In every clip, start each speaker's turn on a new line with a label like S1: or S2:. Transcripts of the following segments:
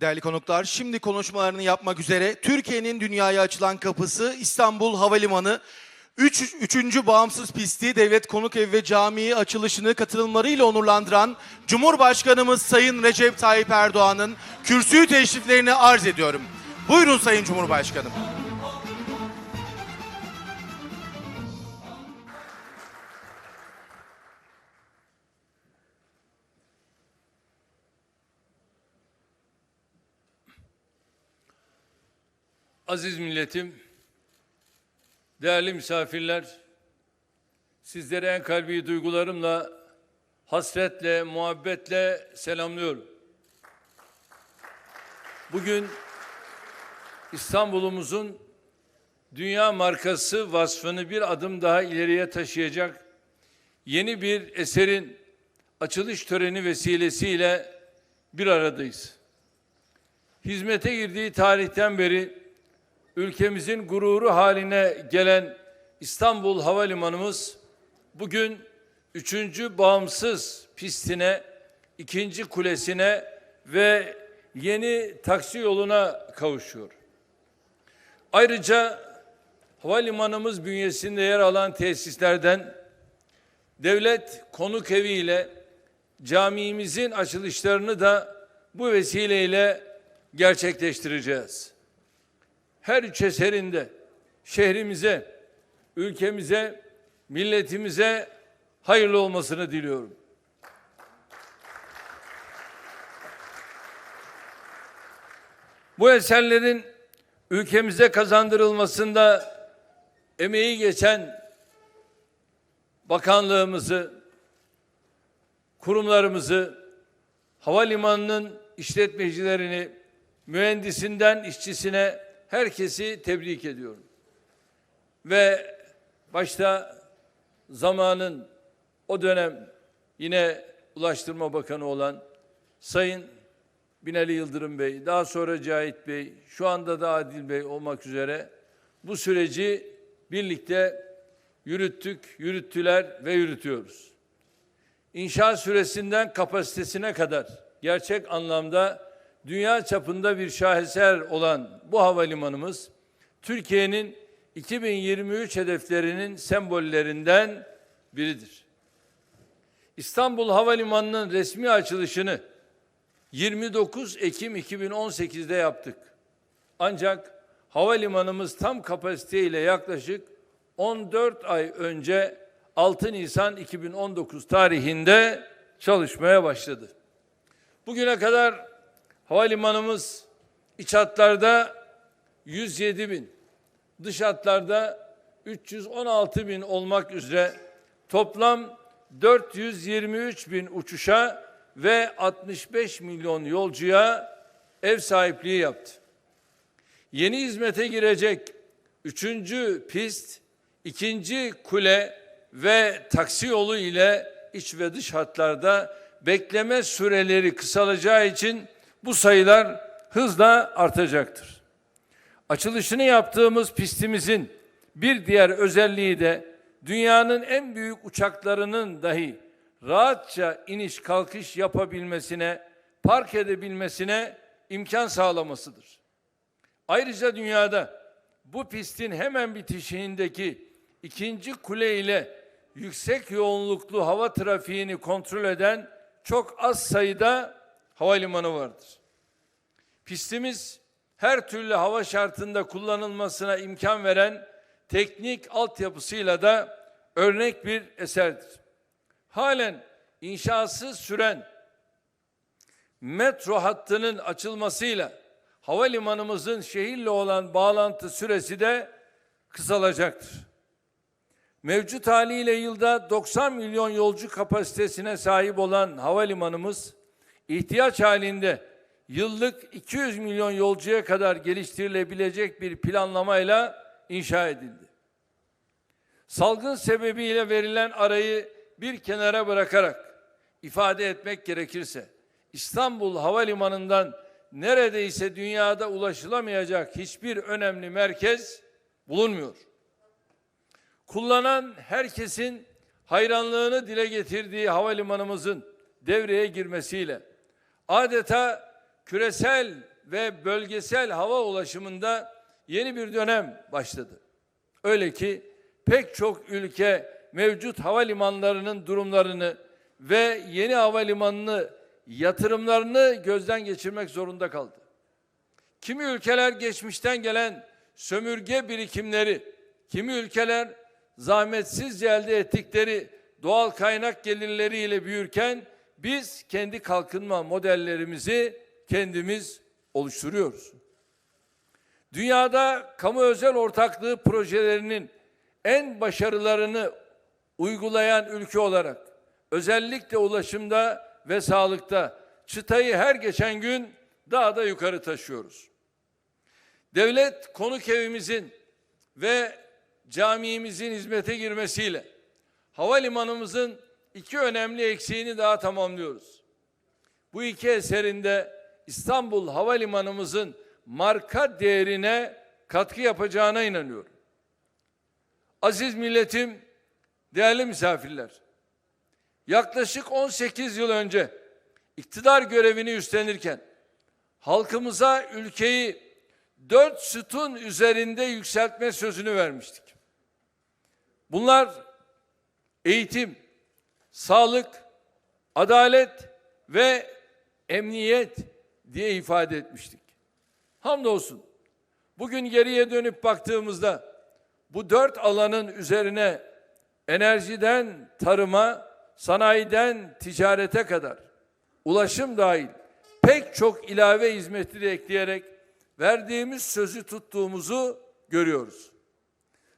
S1: Değerli konuklar, şimdi konuşmalarını yapmak üzere Türkiye'nin dünyaya açılan kapısı İstanbul Havalimanı 3. Üç, 3. bağımsız pisti Devlet Konuk Evi ve Camii açılışını katılımlarıyla onurlandıran Cumhurbaşkanımız Sayın Recep Tayyip Erdoğan'ın kürsüyü teşriflerini arz ediyorum. Buyurun Sayın Cumhurbaşkanım.
S2: Aziz milletim, değerli misafirler, sizleri en kalbi duygularımla, hasretle, muhabbetle selamlıyorum. Bugün İstanbul'umuzun dünya markası vasfını bir adım daha ileriye taşıyacak yeni bir eserin açılış töreni vesilesiyle bir aradayız. Hizmete girdiği tarihten beri ülkemizin gururu haline gelen İstanbul Havalimanımız bugün üçüncü bağımsız pistine, ikinci kulesine ve yeni taksi yoluna kavuşuyor. Ayrıca havalimanımız bünyesinde yer alan tesislerden devlet konuk evi ile camimizin açılışlarını da bu vesileyle gerçekleştireceğiz her üç eserinde şehrimize, ülkemize, milletimize hayırlı olmasını diliyorum. Bu eserlerin ülkemize kazandırılmasında emeği geçen bakanlığımızı, kurumlarımızı, havalimanının işletmecilerini, mühendisinden işçisine herkesi tebrik ediyorum. Ve başta zamanın o dönem yine Ulaştırma Bakanı olan Sayın Binali Yıldırım Bey, daha sonra Cahit Bey, şu anda da Adil Bey olmak üzere bu süreci birlikte yürüttük, yürüttüler ve yürütüyoruz. İnşaat süresinden kapasitesine kadar gerçek anlamda dünya çapında bir şaheser olan bu havalimanımız Türkiye'nin 2023 hedeflerinin sembollerinden biridir. İstanbul Havalimanı'nın resmi açılışını 29 Ekim 2018'de yaptık. Ancak havalimanımız tam kapasiteyle yaklaşık 14 ay önce 6 Nisan 2019 tarihinde çalışmaya başladı. Bugüne kadar havalimanımız iç hatlarda 107 bin, dış hatlarda 316 bin olmak üzere toplam 423 bin uçuşa ve 65 milyon yolcuya ev sahipliği yaptı. Yeni hizmete girecek üçüncü pist, ikinci kule ve taksi yolu ile iç ve dış hatlarda bekleme süreleri kısalacağı için bu sayılar hızla artacaktır. Açılışını yaptığımız pistimizin bir diğer özelliği de dünyanın en büyük uçaklarının dahi rahatça iniş kalkış yapabilmesine, park edebilmesine imkan sağlamasıdır. Ayrıca dünyada bu pistin hemen bitişiğindeki ikinci kule ile yüksek yoğunluklu hava trafiğini kontrol eden çok az sayıda havalimanı vardır. Pistimiz her türlü hava şartında kullanılmasına imkan veren teknik altyapısıyla da örnek bir eserdir. Halen inşası süren metro hattının açılmasıyla havalimanımızın şehirle olan bağlantı süresi de kısalacaktır. Mevcut haliyle yılda 90 milyon yolcu kapasitesine sahip olan havalimanımız ihtiyaç halinde yıllık 200 milyon yolcuya kadar geliştirilebilecek bir planlamayla inşa edildi. Salgın sebebiyle verilen arayı bir kenara bırakarak ifade etmek gerekirse İstanbul Havalimanı'ndan neredeyse dünyada ulaşılamayacak hiçbir önemli merkez bulunmuyor. Kullanan herkesin hayranlığını dile getirdiği havalimanımızın devreye girmesiyle adeta küresel ve bölgesel hava ulaşımında yeni bir dönem başladı. Öyle ki pek çok ülke mevcut havalimanlarının durumlarını ve yeni havalimanını yatırımlarını gözden geçirmek zorunda kaldı. Kimi ülkeler geçmişten gelen sömürge birikimleri, kimi ülkeler zahmetsizce elde ettikleri doğal kaynak gelirleriyle büyürken biz kendi kalkınma modellerimizi kendimiz oluşturuyoruz. Dünyada kamu özel ortaklığı projelerinin en başarılarını uygulayan ülke olarak özellikle ulaşımda ve sağlıkta çıtayı her geçen gün daha da yukarı taşıyoruz. Devlet konuk evimizin ve camimizin hizmete girmesiyle havalimanımızın iki önemli eksiğini daha tamamlıyoruz. Bu iki eserinde İstanbul Havalimanımızın marka değerine katkı yapacağına inanıyorum. Aziz milletim, değerli misafirler. Yaklaşık 18 yıl önce iktidar görevini üstlenirken halkımıza ülkeyi dört sütun üzerinde yükseltme sözünü vermiştik. Bunlar eğitim, sağlık, adalet ve emniyet diye ifade etmiştik. Hamdolsun bugün geriye dönüp baktığımızda bu dört alanın üzerine enerjiden tarıma, sanayiden ticarete kadar ulaşım dahil pek çok ilave hizmeti de ekleyerek verdiğimiz sözü tuttuğumuzu görüyoruz.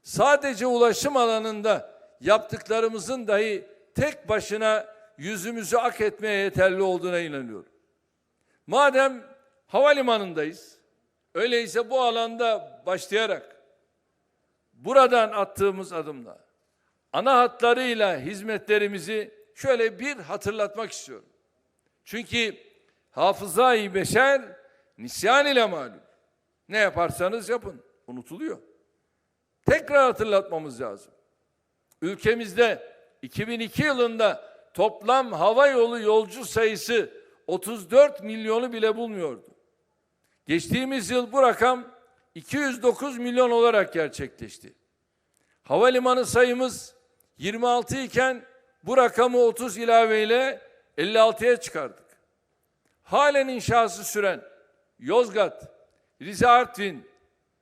S2: Sadece ulaşım alanında yaptıklarımızın dahi tek başına yüzümüzü ak etmeye yeterli olduğuna inanıyorum. Madem havalimanındayız, öyleyse bu alanda başlayarak buradan attığımız adımla ana hatlarıyla hizmetlerimizi şöyle bir hatırlatmak istiyorum. Çünkü hafızayı beşer nisyan ile malum. Ne yaparsanız yapın unutuluyor. Tekrar hatırlatmamız lazım. Ülkemizde 2002 yılında toplam hava yolu yolcu sayısı 34 milyonu bile bulmuyordu. Geçtiğimiz yıl bu rakam 209 milyon olarak gerçekleşti. Havalimanı sayımız 26 iken bu rakamı 30 ilaveyle 56'ya çıkardık. Halen inşası süren Yozgat, Rize Artvin,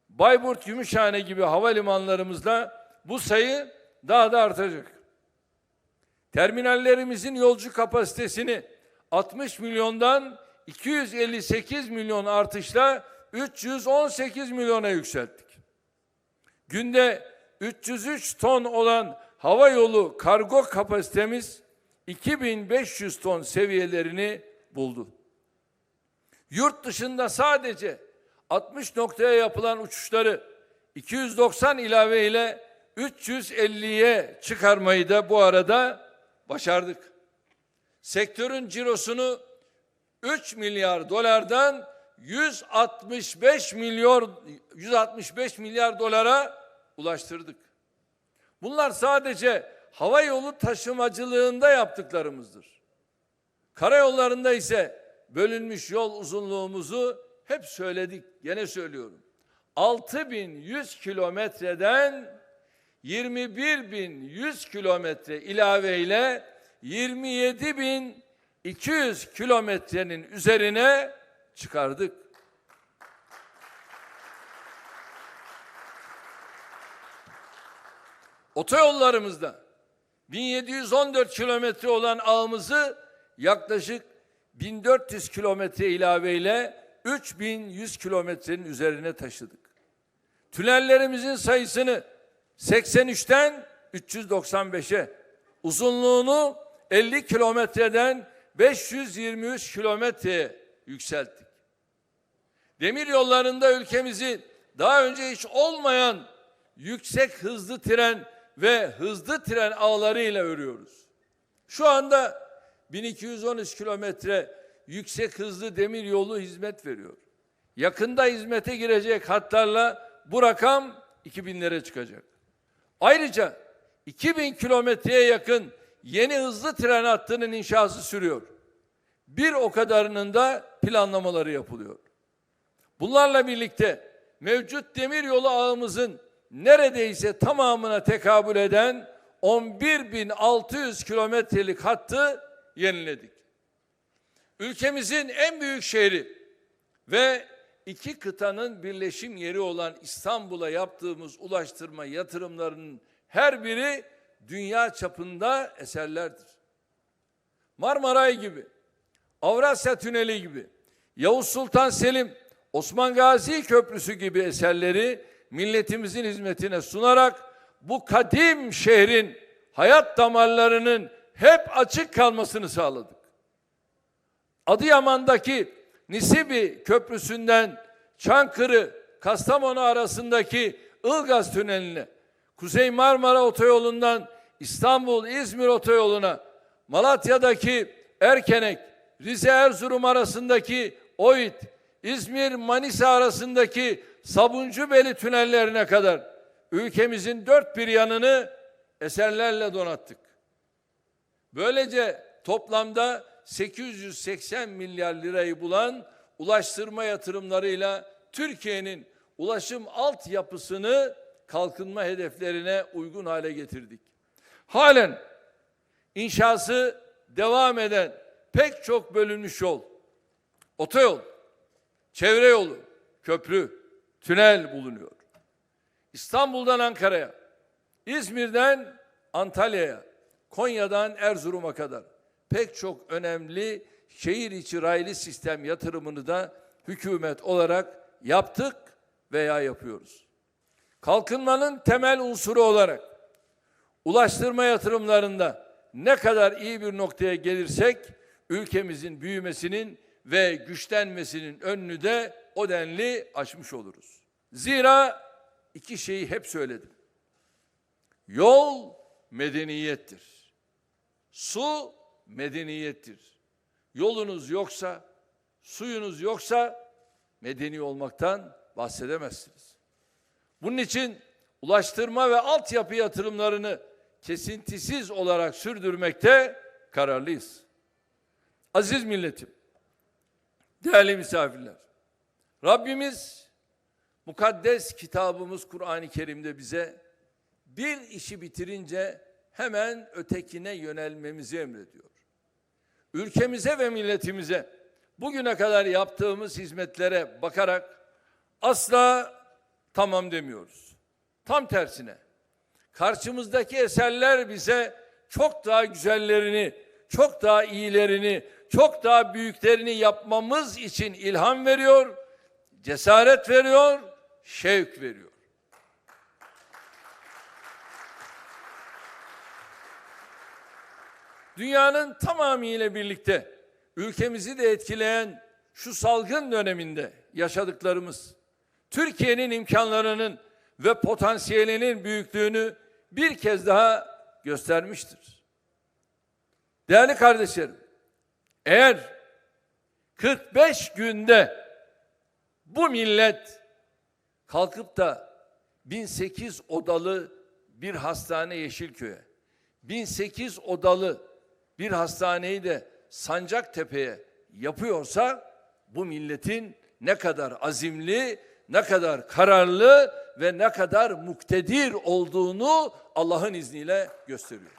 S2: Bayburt Gümüşhane gibi havalimanlarımızda bu sayı daha da artacak. Terminallerimizin yolcu kapasitesini 60 milyondan 258 milyon artışla 318 milyona yükselttik. Günde 303 ton olan hava yolu kargo kapasitemiz 2500 ton seviyelerini buldu. Yurt dışında sadece 60 noktaya yapılan uçuşları 290 ilave ile 350'ye çıkarmayı da bu arada başardık. Sektörün cirosunu 3 milyar dolardan 165 milyon 165 milyar dolara ulaştırdık. Bunlar sadece hava yolu taşımacılığında yaptıklarımızdır. Karayollarında ise bölünmüş yol uzunluğumuzu hep söyledik, gene söylüyorum. 6100 kilometreden 21100 kilometre ilaveyle 27200 kilometrenin üzerine çıkardık. Otoyollarımızda 1714 kilometre olan ağımızı yaklaşık 1400 kilometre ilaveyle 3100 kilometrenin üzerine taşıdık. Tünellerimizin sayısını 83'ten 395'e, uzunluğunu 50 kilometreden 523 kilometreye yükselttik. Demir yollarında ülkemizi daha önce hiç olmayan yüksek hızlı tren ve hızlı tren ağlarıyla örüyoruz. Şu anda 1213 kilometre yüksek hızlı demir yolu hizmet veriyor. Yakında hizmete girecek hatlarla bu rakam 2000'lere çıkacak. Ayrıca 2000 kilometreye yakın yeni hızlı tren hattının inşası sürüyor. Bir o kadarının da planlamaları yapılıyor. Bunlarla birlikte mevcut demiryolu ağımızın neredeyse tamamına tekabül eden 11.600 kilometrelik hattı yeniledik. Ülkemizin en büyük şehri ve iki kıtanın birleşim yeri olan İstanbul'a yaptığımız ulaştırma yatırımlarının her biri dünya çapında eserlerdir. Marmaray gibi, Avrasya Tüneli gibi, Yavuz Sultan Selim, Osman Gazi Köprüsü gibi eserleri milletimizin hizmetine sunarak bu kadim şehrin hayat damarlarının hep açık kalmasını sağladık. Adıyaman'daki Nisibi Köprüsü'nden Çankırı, Kastamonu arasındaki Ilgaz Tüneli'ne, Kuzey Marmara Otoyolu'ndan İstanbul-İzmir Otoyolu'na, Malatya'daki Erkenek, Rize-Erzurum arasındaki Oyit, İzmir-Manisa arasındaki Sabuncubeli tünellerine kadar ülkemizin dört bir yanını eserlerle donattık. Böylece toplamda 880 milyar lirayı bulan ulaştırma yatırımlarıyla Türkiye'nin ulaşım altyapısını kalkınma hedeflerine uygun hale getirdik. Halen inşası devam eden pek çok bölünmüş yol, otoyol, çevre yolu, köprü, tünel bulunuyor. İstanbul'dan Ankara'ya, İzmir'den Antalya'ya, Konya'dan Erzurum'a kadar pek çok önemli şehir içi raylı sistem yatırımını da hükümet olarak yaptık veya yapıyoruz. Kalkınmanın temel unsuru olarak ulaştırma yatırımlarında ne kadar iyi bir noktaya gelirsek ülkemizin büyümesinin ve güçlenmesinin önünü de o denli açmış oluruz. Zira iki şeyi hep söyledim. Yol medeniyettir. Su medeniyettir. Yolunuz yoksa, suyunuz yoksa medeni olmaktan bahsedemezsiniz. Bunun için ulaştırma ve altyapı yatırımlarını kesintisiz olarak sürdürmekte kararlıyız. Aziz milletim, değerli misafirler, Rabbimiz mukaddes kitabımız Kur'an-ı Kerim'de bize bir işi bitirince hemen ötekine yönelmemizi emrediyor. Ülkemize ve milletimize bugüne kadar yaptığımız hizmetlere bakarak asla tamam demiyoruz. Tam tersine karşımızdaki eserler bize çok daha güzellerini, çok daha iyilerini, çok daha büyüklerini yapmamız için ilham veriyor, cesaret veriyor, şevk veriyor. Dünyanın tamamıyla birlikte ülkemizi de etkileyen şu salgın döneminde yaşadıklarımız Türkiye'nin imkanlarının ve potansiyelinin büyüklüğünü bir kez daha göstermiştir. Değerli kardeşlerim, eğer 45 günde bu millet kalkıp da 1008 odalı bir hastane Yeşilköy'e, 1008 odalı bir hastaneyi de Sancaktepe'ye yapıyorsa bu milletin ne kadar azimli, ne kadar kararlı ve ne kadar muktedir olduğunu Allah'ın izniyle gösteriyor.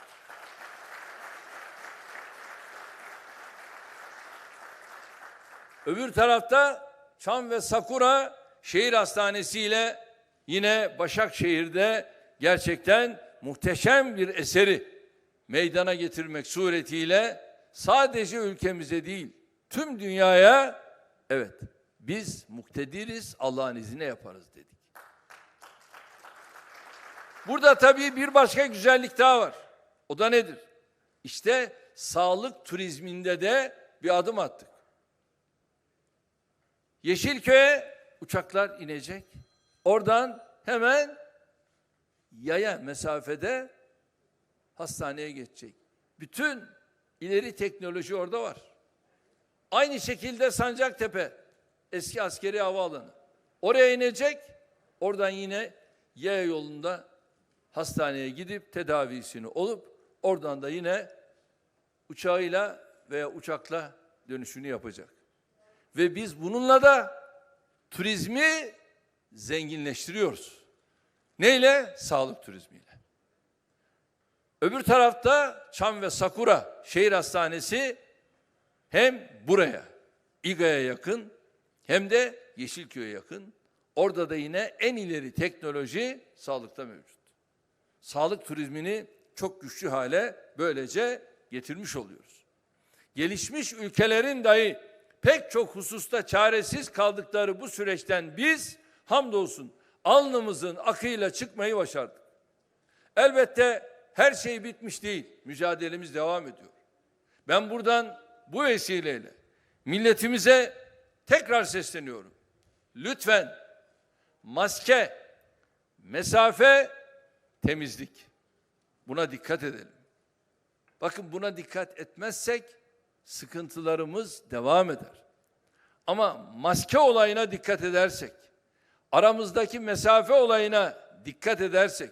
S2: Öbür tarafta Çam ve Sakura şehir hastanesi ile yine Başakşehir'de gerçekten muhteşem bir eseri meydana getirmek suretiyle sadece ülkemize değil tüm dünyaya evet biz muktediriz Allah'ın izniyle yaparız dedik. Burada tabii bir başka güzellik daha var. O da nedir? İşte sağlık turizminde de bir adım attık. Yeşilköy'e uçaklar inecek. Oradan hemen yaya mesafede hastaneye geçecek. Bütün ileri teknoloji orada var. Aynı şekilde Sancaktepe eski askeri havaalanı. Oraya inecek. Oradan yine yaya yolunda hastaneye gidip tedavisini olup oradan da yine uçağıyla veya uçakla dönüşünü yapacak. Ve biz bununla da turizmi zenginleştiriyoruz. Neyle? Sağlık turizmiyle. Öbür tarafta Çam ve Sakura Şehir Hastanesi hem buraya, İGA'ya yakın hem de Yeşilköy'e yakın. Orada da yine en ileri teknoloji sağlıkta mevcut. Sağlık turizmini çok güçlü hale böylece getirmiş oluyoruz. Gelişmiş ülkelerin dahi pek çok hususta çaresiz kaldıkları bu süreçten biz hamdolsun alnımızın akıyla çıkmayı başardık. Elbette her şey bitmiş değil. Mücadelemiz devam ediyor. Ben buradan bu vesileyle milletimize tekrar sesleniyorum. Lütfen maske, mesafe, temizlik. Buna dikkat edelim. Bakın buna dikkat etmezsek sıkıntılarımız devam eder. Ama maske olayına dikkat edersek, aramızdaki mesafe olayına dikkat edersek,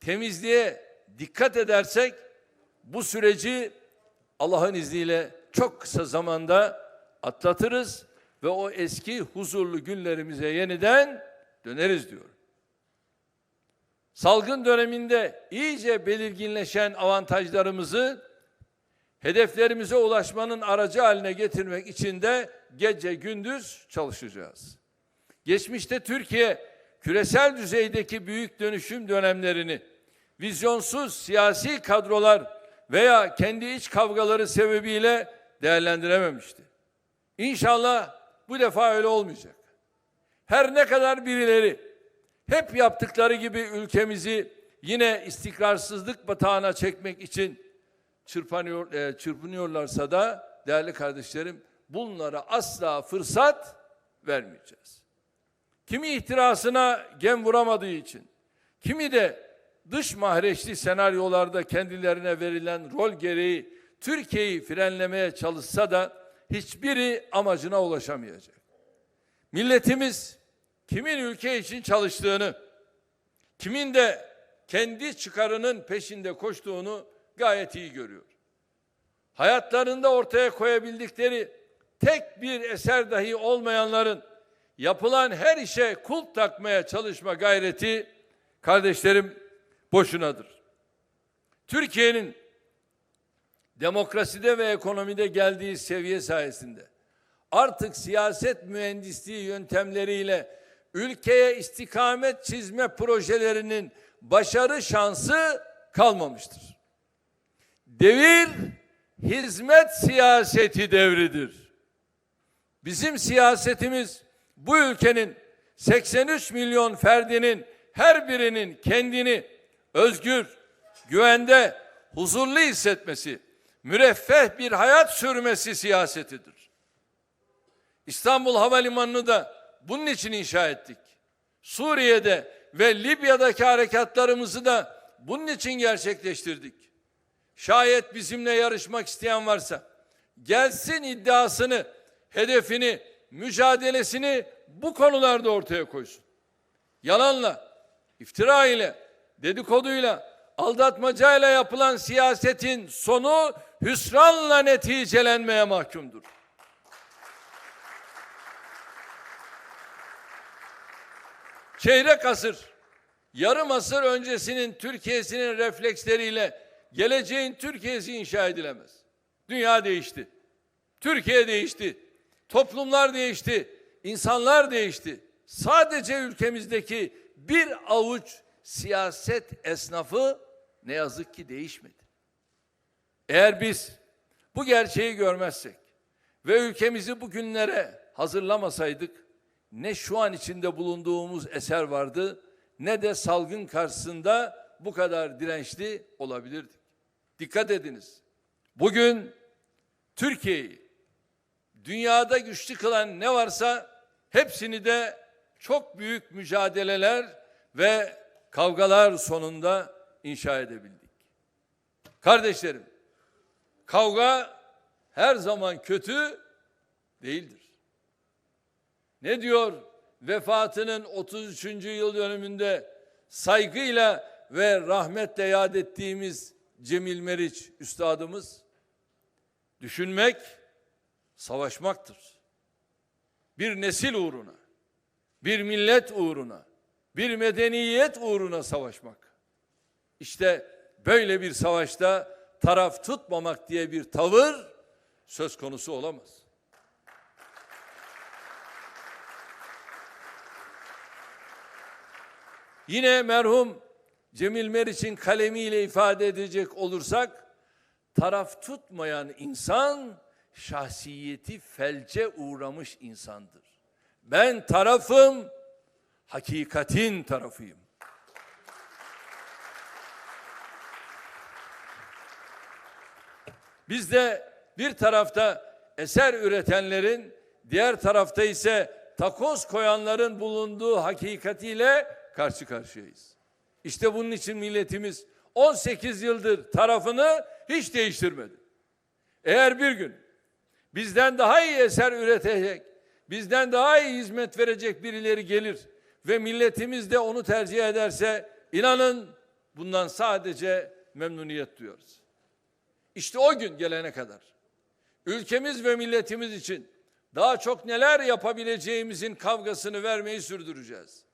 S2: temizliğe dikkat edersek bu süreci Allah'ın izniyle çok kısa zamanda atlatırız ve o eski huzurlu günlerimize yeniden döneriz diyorum. Salgın döneminde iyice belirginleşen avantajlarımızı hedeflerimize ulaşmanın aracı haline getirmek için de gece gündüz çalışacağız. Geçmişte Türkiye küresel düzeydeki büyük dönüşüm dönemlerini vizyonsuz siyasi kadrolar veya kendi iç kavgaları sebebiyle değerlendirememişti. İnşallah bu defa öyle olmayacak. Her ne kadar birileri hep yaptıkları gibi ülkemizi yine istikrarsızlık batağına çekmek için çırpanıyor, e, çırpınıyorlarsa da değerli kardeşlerim bunlara asla fırsat vermeyeceğiz. Kimi ihtirasına gem vuramadığı için, kimi de dış mahreçli senaryolarda kendilerine verilen rol gereği Türkiye'yi frenlemeye çalışsa da hiçbiri amacına ulaşamayacak. Milletimiz kimin ülke için çalıştığını, kimin de kendi çıkarının peşinde koştuğunu gayet iyi görüyor. Hayatlarında ortaya koyabildikleri tek bir eser dahi olmayanların yapılan her işe kulp takmaya çalışma gayreti kardeşlerim boşunadır. Türkiye'nin demokraside ve ekonomide geldiği seviye sayesinde artık siyaset mühendisliği yöntemleriyle ülkeye istikamet çizme projelerinin başarı şansı kalmamıştır. Devir hizmet siyaseti devridir. Bizim siyasetimiz bu ülkenin 83 milyon ferdinin her birinin kendini özgür, güvende, huzurlu hissetmesi, müreffeh bir hayat sürmesi siyasetidir. İstanbul Havalimanı'nı da bunun için inşa ettik. Suriye'de ve Libya'daki harekatlarımızı da bunun için gerçekleştirdik. Şayet bizimle yarışmak isteyen varsa gelsin iddiasını, hedefini, mücadelesini bu konularda ortaya koysun. Yalanla, iftira ile, dedikoduyla, aldatmacayla yapılan siyasetin sonu hüsranla neticelenmeye mahkumdur. Çeyrek asır, yarım asır öncesinin Türkiye'sinin refleksleriyle geleceğin Türkiye'si inşa edilemez. Dünya değişti. Türkiye değişti. Toplumlar değişti. insanlar değişti. Sadece ülkemizdeki bir avuç siyaset esnafı ne yazık ki değişmedi. Eğer biz bu gerçeği görmezsek ve ülkemizi bugünlere hazırlamasaydık ne şu an içinde bulunduğumuz eser vardı ne de salgın karşısında bu kadar dirençli olabilirdik. Dikkat ediniz. Bugün Türkiye'yi dünyada güçlü kılan ne varsa hepsini de çok büyük mücadeleler ve kavgalar sonunda inşa edebildik. Kardeşlerim, kavga her zaman kötü değildir. Ne diyor vefatının 33. yıl dönümünde saygıyla ve rahmetle yad ettiğimiz Cemil Meriç üstadımız? Düşünmek savaşmaktır. bir nesil uğruna, bir millet uğruna, bir medeniyet uğruna savaşmak. İşte böyle bir savaşta taraf tutmamak diye bir tavır söz konusu olamaz. Yine merhum Cemil Meriç'in kalemiyle ifade edecek olursak taraf tutmayan insan şahsiyeti felce uğramış insandır. Ben tarafım, hakikatin tarafıyım. Biz de bir tarafta eser üretenlerin, diğer tarafta ise takoz koyanların bulunduğu hakikatiyle karşı karşıyayız. İşte bunun için milletimiz 18 yıldır tarafını hiç değiştirmedi. Eğer bir gün bizden daha iyi eser üretecek, bizden daha iyi hizmet verecek birileri gelir ve milletimiz de onu tercih ederse inanın bundan sadece memnuniyet duyuyoruz. İşte o gün gelene kadar ülkemiz ve milletimiz için daha çok neler yapabileceğimizin kavgasını vermeyi sürdüreceğiz.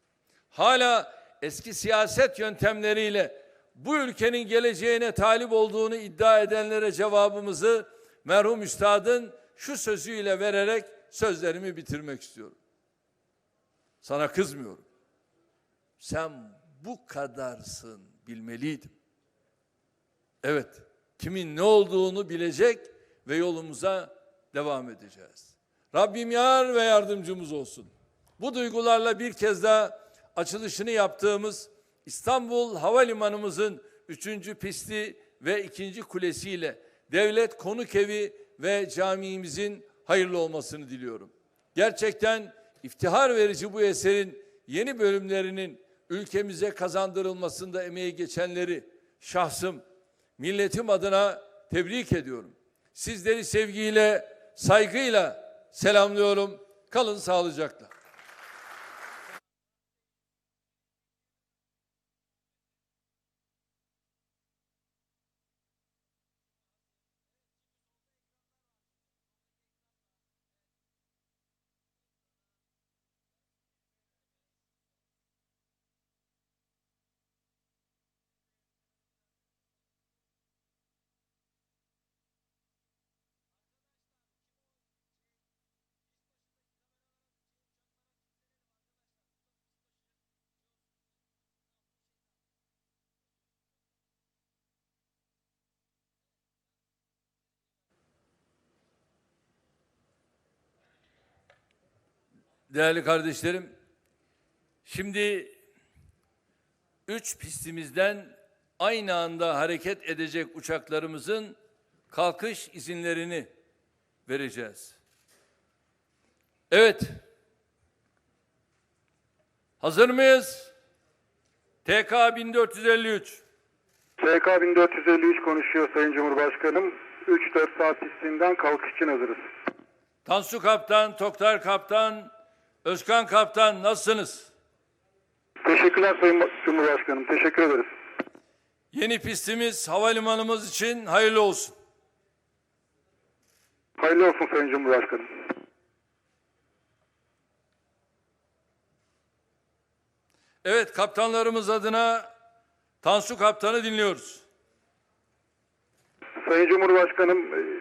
S2: Hala eski siyaset yöntemleriyle bu ülkenin geleceğine talip olduğunu iddia edenlere cevabımızı merhum üstadın şu sözüyle vererek sözlerimi bitirmek istiyorum. Sana kızmıyorum. Sen bu kadarsın bilmeliydim. Evet, kimin ne olduğunu bilecek ve yolumuza devam edeceğiz. Rabbim yar ve yardımcımız olsun. Bu duygularla bir kez daha açılışını yaptığımız İstanbul Havalimanımızın üçüncü pisti ve ikinci kulesiyle devlet konuk evi ve camimizin hayırlı olmasını diliyorum. Gerçekten iftihar verici bu eserin yeni bölümlerinin ülkemize kazandırılmasında emeği geçenleri şahsım, milletim adına tebrik ediyorum. Sizleri sevgiyle, saygıyla selamlıyorum. Kalın sağlıcakla. Değerli kardeşlerim, şimdi üç pistimizden aynı anda hareket edecek uçaklarımızın kalkış izinlerini vereceğiz. Evet. Hazır mıyız? TK 1453.
S3: TK 1453 konuşuyor Sayın Cumhurbaşkanım. 3-4 saat pistinden kalkış için hazırız.
S2: Tansu Kaptan, Toktar Kaptan, Özkan Kaptan nasılsınız?
S3: Teşekkürler Sayın Cumhurbaşkanım. Teşekkür ederiz.
S2: Yeni pistimiz havalimanımız için hayırlı olsun.
S3: Hayırlı olsun Sayın Cumhurbaşkanım.
S2: Evet kaptanlarımız adına Tansu Kaptan'ı dinliyoruz.
S3: Sayın Cumhurbaşkanım, e,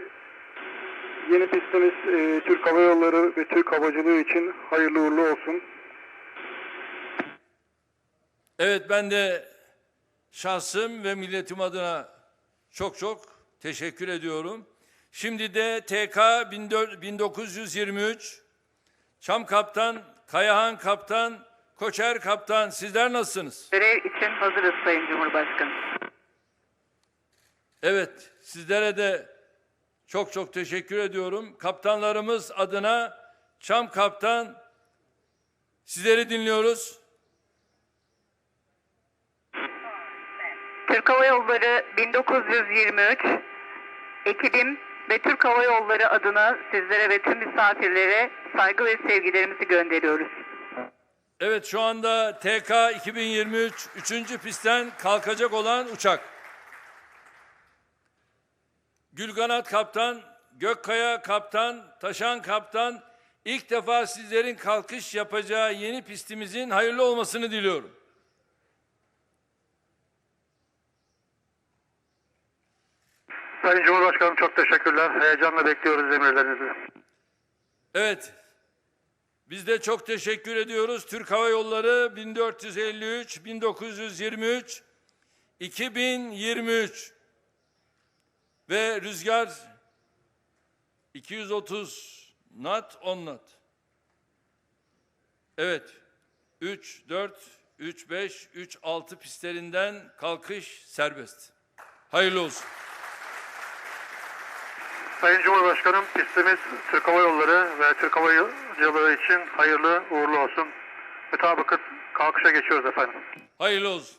S3: yeni pistimiz e, Türk Hava Yolları ve Türk Havacılığı için hayırlı uğurlu olsun.
S2: Evet ben de şahsım ve milletim adına çok çok teşekkür ediyorum. Şimdi de TK 1923 Çam Kaptan, Kayahan Kaptan, Koçer Kaptan sizler nasılsınız?
S4: Görev için hazırız Sayın Cumhurbaşkanım.
S2: Evet, sizlere de çok çok teşekkür ediyorum. Kaptanlarımız adına Çam Kaptan sizleri dinliyoruz.
S4: Türk Hava Yolları 1923 ekibim ve Türk Hava Yolları adına sizlere ve tüm misafirlere saygı ve sevgilerimizi gönderiyoruz.
S2: Evet şu anda TK 2023 3. pistten kalkacak olan uçak. Gülganat Kaptan, Gökkaya Kaptan, Taşan Kaptan, ilk defa sizlerin kalkış yapacağı yeni pistimizin hayırlı olmasını diliyorum.
S5: Sayın Cumhurbaşkanım çok teşekkürler. Heyecanla bekliyoruz emirlerinizi.
S2: Evet. Biz de çok teşekkür ediyoruz. Türk Hava Yolları 1453, 1923, 2023 ve rüzgar 230 knot 10 knot. Evet. 3, 4, 3, 5, 3, 6 pistlerinden kalkış serbest. Hayırlı olsun.
S5: Sayın Cumhurbaşkanım pistimiz Türk Hava Yolları ve Türk Hava Yolculuğu için hayırlı uğurlu olsun. Mütabıkıt kalkışa geçiyoruz efendim.
S2: Hayırlı olsun.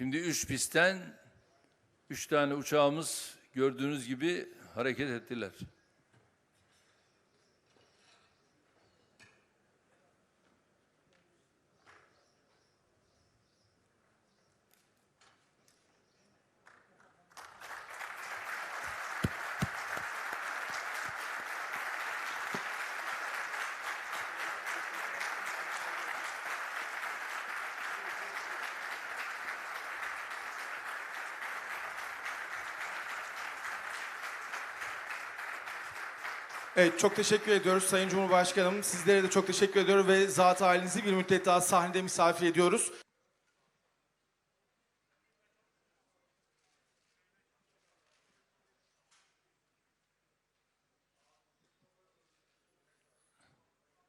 S2: Şimdi üç pistten üç tane uçağımız gördüğünüz gibi hareket ettiler.
S1: Evet çok teşekkür ediyoruz Sayın Cumhurbaşkanım. Sizlere de çok teşekkür ediyoruz ve zat halinizi bir müddet daha sahnede misafir ediyoruz.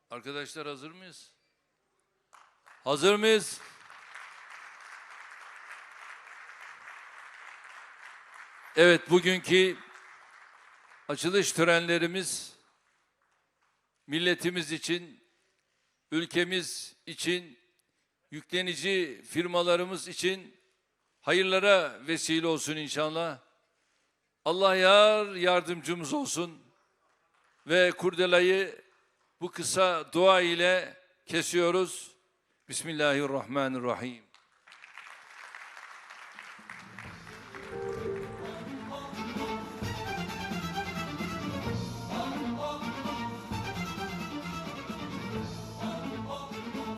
S2: Arkadaşlar hazır mıyız? Hazır mıyız? Evet bugünkü açılış törenlerimiz milletimiz için, ülkemiz için, yüklenici firmalarımız için hayırlara vesile olsun inşallah. Allah yar yardımcımız olsun ve kurdelayı bu kısa dua ile kesiyoruz. Bismillahirrahmanirrahim.